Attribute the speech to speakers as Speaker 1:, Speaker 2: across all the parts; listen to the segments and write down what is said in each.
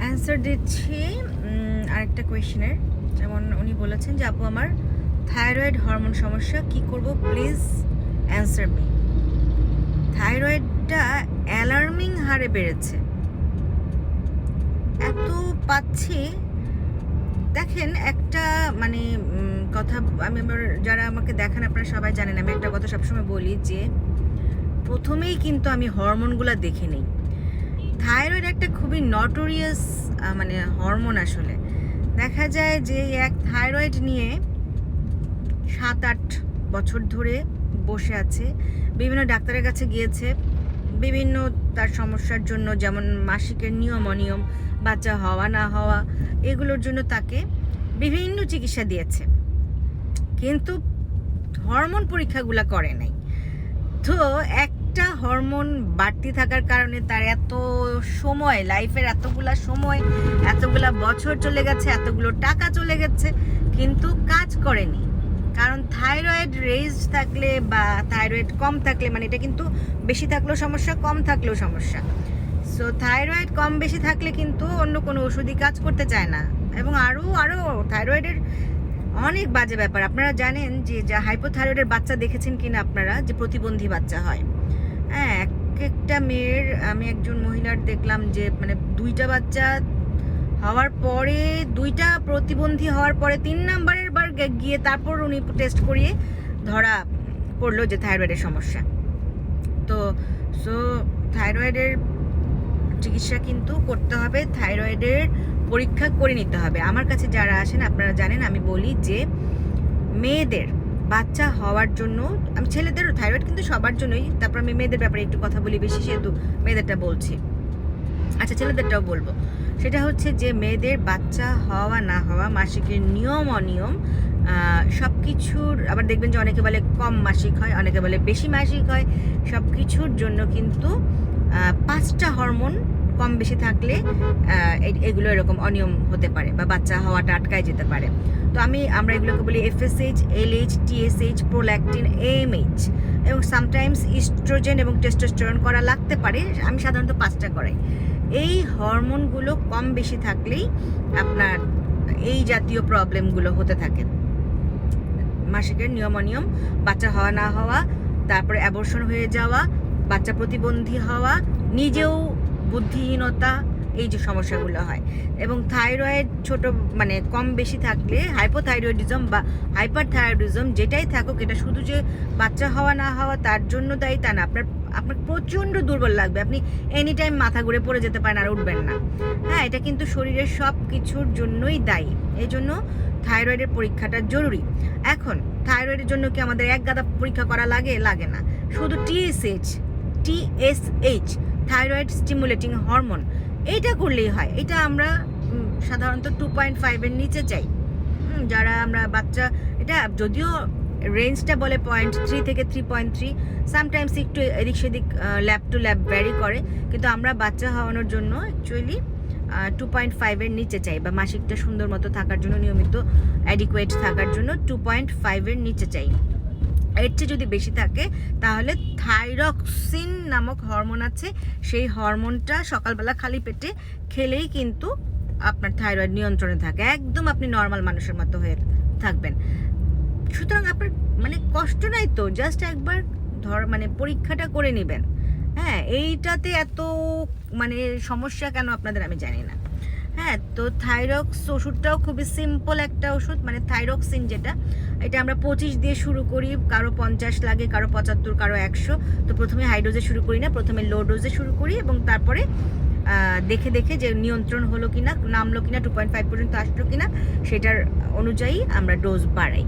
Speaker 1: Answer দিচ্ছি আরেকটা কোয়েশ্চেনের যেমন উনি বলেছেন যে, আপু, আমার থাইরয়েড হরমোন সমস্যা, কি করব? প্লিজ অ্যান্সার মি থাইরয়েডটা অ্যালার্মিং হারে বেড়েছে। এত পাচ্ছি, দেখেন একটা মানে কথা আমি আমার যারা আমাকে দেখেন, আপনারা সবাই জানেন, আমি একটা কথা সবসময় বলি যে, প্রথমেই কিন্তু আমি হরমোনগুলো দেখে নিই। থাইরয়েড একটা খুবই নটোরিয়াস মানে হরমোন আসলে। দেখা যায় যে এক থাইরয়েড নিয়ে সাত আট বছর ধরে বসে আছে। বিভিন্ন ডাক্তারের কাছে গিয়েছে। বিভিন্ন তার সমস্যার জন্য যেমন মাসিকের নিয়ম অনিয়ম, বাচ্চা হওয়া না হওয়া, এগুলোর জন্য তাকে বিভিন্ন চিকিৎসা দিয়েছে। কিন্তু হরমোন পরীক্ষাগুলো করে নাই। তো একটা হরমোন বাড়তি থাকার কারণে তার এত সময়, লাইফের এতগুলা সময়, এতগুলা বছর চলে গেছে, এতগুলো টাকা চলে গেছে, কিন্তু কাজ করেনি। কারণ থাইরয়েড রেজ থাকলে বা থাইরয়েড কম থাকলে মানে এটা কিন্তু বেশি থাকলেও সমস্যা, কম থাকলেও সমস্যা। সো থাইরয়েড কম বেশি থাকলে কিন্তু অন্য কোনো ওষুধই কাজ করতে চায় না। এবং আরও আরও থাইরয়েডের অনেক বাজে ব্যাপার। আপনারা জানেন যে, যা হাইপোথাইরয়েডের বাচ্চা দেখেছেন কিনা আপনারা, যে প্রতিবন্ধী বাচ্চা হয়। হ্যাঁ এক একটা মেয়ের, আমি একজন মহিলার দেখলাম যে মানে দুইটা বাচ্চা হওয়ার পরে, দুইটা প্রতিবন্ধী হওয়ার পরে তিন নাম্বারের বার গিয়ে তারপর উনি টেস্ট করিয়ে ধরা পড়ল যে থাইরয়েডের সমস্যা। তো সো থাইরয়েডের চিকিৎসা কিন্তু করতে হবে থাইরয়েডের পরীক্ষা করে নিতে হবে। আমার কাছে যারা আসেন, আপনারা জানেন, আমি বলি যে, মেয়েদের বাচ্চা হওয়ার জন্য, আমি ছেলেদেরও থাইরয়েড কিন্তু সবার জন্যই, তারপর আমি মেয়েদের ব্যাপারে একটু কথা বলি, বেশি সেহেতু মেয়েদেরটা বলছি। আচ্ছা ছেলেদেরটাও বলব। সেটা হচ্ছে যে মেয়েদের বাচ্চা হওয়া, না হওয়া, মাসিকের নিয়ম, অনিয়ম সব কিছুর আবার দেখবেন যে অনেকে বলে কম মাসিক হয়, অনেকে বলে বেশি মাসিক হয় সব কিছুর জন্য কিন্তু পাঁচটা হরমোন কম বেশি থাকলে এগুলো এরকম অনিয়ম হতে পারে বা বাচ্চা হওয়াটা আটকায় যেতে পারে। তো আমি, আমরা এগুলোকে বলি FSH LH TSH prolactin AMH এবং সামটাইমস ইস্ট্রোজেন এবং টেস্টোস্টেরন করা লাগতে পারে, আমি সাধারণত পাঁচটা করাই। এই হরমোনগুলো কম বেশি থাকলেই আপনার এই জাতীয় প্রবলেমগুলো হতে থাকে। মাসিকের নিয়ম অনিয়ম, বাচ্চা হওয়া না হওয়া, তারপরে অ্যাবর্শন হয়ে যাওয়া, বাচ্চা প্রতিবন্ধী হওয়া, নিজেও বুদ্ধিহীনতা, এই যে সমস্যাগুলো হয়। এবং থাইরয়েড ছোট মানে কম বেশি থাকলে হাইপোথাইরয়েডিজম বা হাইপার থাইরয়েডিজম যেটাই থাকুক, এটা শুধু যে বাচ্চা হওয়া না হওয়া, তার জন্য দায়ী তা না। আপনার আপনার প্রচণ্ড দুর্বল লাগবে। আপনি এনি টাইম মাথা ঘুরে পড়ে যেতে পারেন আর উঠবেন না। হ্যাঁ এটা কিন্তু শরীরের সব কিছুর জন্যই দায়ী। এই জন্য থাইরয়েডের পরীক্ষাটা জরুরি। এখন, থাইরয়েডের জন্য কি আমাদের এক গাদা পরীক্ষা করা লাগে? লাগে না। শুধু TSH TSH thyroid stimulating hormone এইটা করলেই হয়। এটা আমরা সাধারণত টু পয়েন্ট ফাইভের নিচে চাই। যারা আমরা বাচ্চা, এটা যদিও রেঞ্জটা বলে পয়েন্ট থ্রি থেকে থ্রি পয়েন্ট থ্রি সামটাইমস একটু এদিক সেদিক ল্যাব টু ল্যাব ভ্যারি করে। কিন্তু আমরা বাচ্চা হওয়ানোর জন্য অ্যাকচুয়ালি টু পয়েন্ট ফাইভের নিচে চাই বা মাসিকটা সুন্দর মতো থাকার জন্য, নিয়মিত অ্যাডিকুয়েট থাকার জন্য টু পয়েন্ট ফাইভের নিচে চাই। এর চেয়ে যদি বেশি থাকে, তাহলে থাইরক্সিন নামক হরমোন আছে। সেই হরমোনটা সকালবেলা খালি পেটে খেলেই কিন্তু আপনার থাইরয়েড নিয়ন্ত্রণে থাকে। একদম আপনি নর্মাল মানুষের মতো হয়ে থাকবেন। সুতরাং আপনার মানে কষ্ট নাই তো জাস্ট একবার ধর মানে পরীক্ষাটা করে নেবেন। হ্যাঁ এইটাতে এত মানে সমস্যা কেন আপনাদের আমি জানি না। হ্যাঁ তো থাইরক্স ওষুধটাও খুবই সিম্পল একটা ওষুধ মানে থাইরক্সিন যেটা। এটা আমরা পঁচিশ দিয়ে শুরু করি, কারও পঞ্চাশ লাগে, কারও পঁচাত্তর, কারও একশো। তো প্রথমে হাইডোজে শুরু করি না, প্রথমে লো ডোজে শুরু করি এবং তারপরে দেখে দেখে যে নিয়ন্ত্রণ হলো কিনা, নামলো কিনা টু পয়েন্ট ফাইভ পর্যন্ত আসলো কিনা, সেটার অনুযায়ী আমরা ডোজ বাড়াই।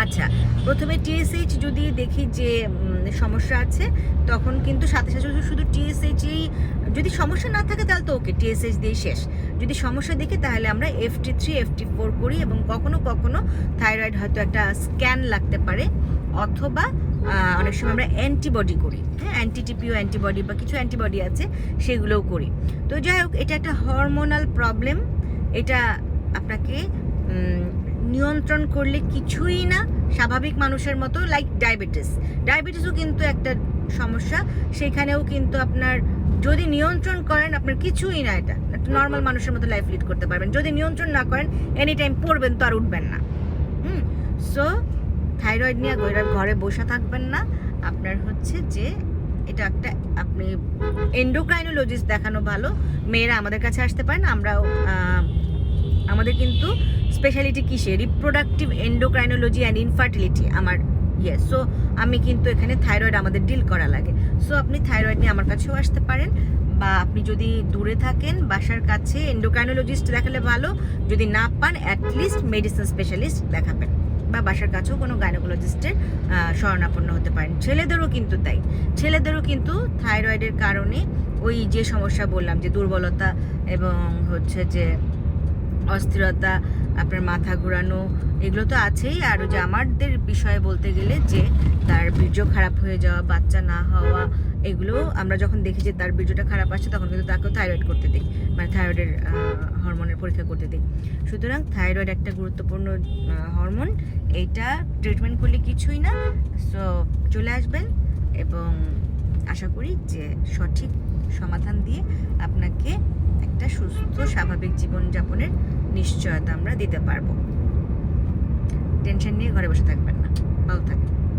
Speaker 1: আচ্ছা প্রথমে টিএসএইচ যদি দেখি যে সমস্যা আছে, তখন কিন্তু সাথে সাথে শুধু- টিএসএইচই যদি সমস্যা না থাকে তাহলে তো ওকে টিএসএইচ দিয়ে শেষ। যদি সমস্যা দেখি তাহলে আমরা এফটি থ্রি এফটি ফোর করি এবং কখনো কখনো থাইরয়েড হয়তো একটা স্ক্যান লাগতে পারে অথবা অনেক সময় আমরা অ্যান্টিবডি করি। হ্যাঁ অ্যান্টিটিপিও অ্যান্টিবডি বা কিছু অ্যান্টিবডি আছে, সেগুলোও করি। তো যাই হোক, এটা একটা হরমোনাল প্রবলেম। এটা আপনাকে নিয়ন্ত্রণ করলে কিছুই না। স্বাভাবিক মানুষের মতো লাইক ডায়াবেটিস ডায়াবেটিসও কিন্তু একটা সমস্যা। সেখানেও কিন্তু আপনার যদি নিয়ন্ত্রণ করেন আপনার কিছুই না এটা। একটা নর্মাল মানুষের মতো লাইফ লিড করতে পারবেন। যদি নিয়ন্ত্রণ না করেন এনি টাইম পড়বেন তো আর উঠবেন না। হুম? সো থাইরয়েড নিয়ে ঘরে ঘরে বসে থাকবেন না। আপনার হচ্ছে যে এটা একটা আপনি এন্ডোক্রাইনোলজিস্ট দেখানো ভালো। মেয়েরা আমাদের কাছে আসতে পারেন আমরাও আমাদের কিন্তু স্পেশালিটি কিসে রিপ্রোডাক্টিভ এন্ডোক্রাইনোলজি অ্যান্ড ইনফার্টিলিটি আমার ইয়েস সো আমি কিন্তু এখানে থাইরয়েড আমাদের ডিল করা লাগে। সো আপনি থাইরয়েড নিয়ে আমার কাছেও আসতে পারেন বা আপনি যদি দূরে থাকেন বাসার কাছে এন্ডোক্রাইনোলজিস্ট দেখালে ভালো। যদি না পান অ্যাটলিস্ট মেডিসিন স্পেশালিস্ট দেখাবেন। বা বাসার কাছেও কোনো গাইনোকোলজিস্টের শরণাপন্ন হতে পারেন। ছেলেদেরও কিন্তু তাই। ছেলেদেরও কিন্তু থাইরয়েডের কারণে ওই যে সমস্যা বললাম যে দুর্বলতা এবং হচ্ছে যে অস্থিরতা, আপনার মাথা ঘোরানো, এগুলো তো আছেই। আর যে আমাদের বিষয়ে বলতে গেলে যে তার বীর্য খারাপ হয়ে যাওয়া, বাচ্চা না হওয়া, এগুলো আমরা যখন দেখি যে তার বীর্যটা খারাপ আসছে, তখন কিন্তু তাকেও থাইরয়েড করতে দিই মানে থাইরয়েডের হরমোনের পরীক্ষা করতে দিই। সুতরাং থাইরয়েড একটা গুরুত্বপূর্ণ হরমোন এইটা ট্রিটমেন্ট করলে কিছুই না। সো চলে আসবেন এবং আশা করি যে সঠিক সমাধান দিয়ে আপনাকে একটা সুস্থ, স্বাভাবিক জীবনযাপনের নিশ্চয়তা আমরা দিতে পারব। টেনশন নিয়ে ঘরে বসে থাকবেন না। ভালো থাকবেন।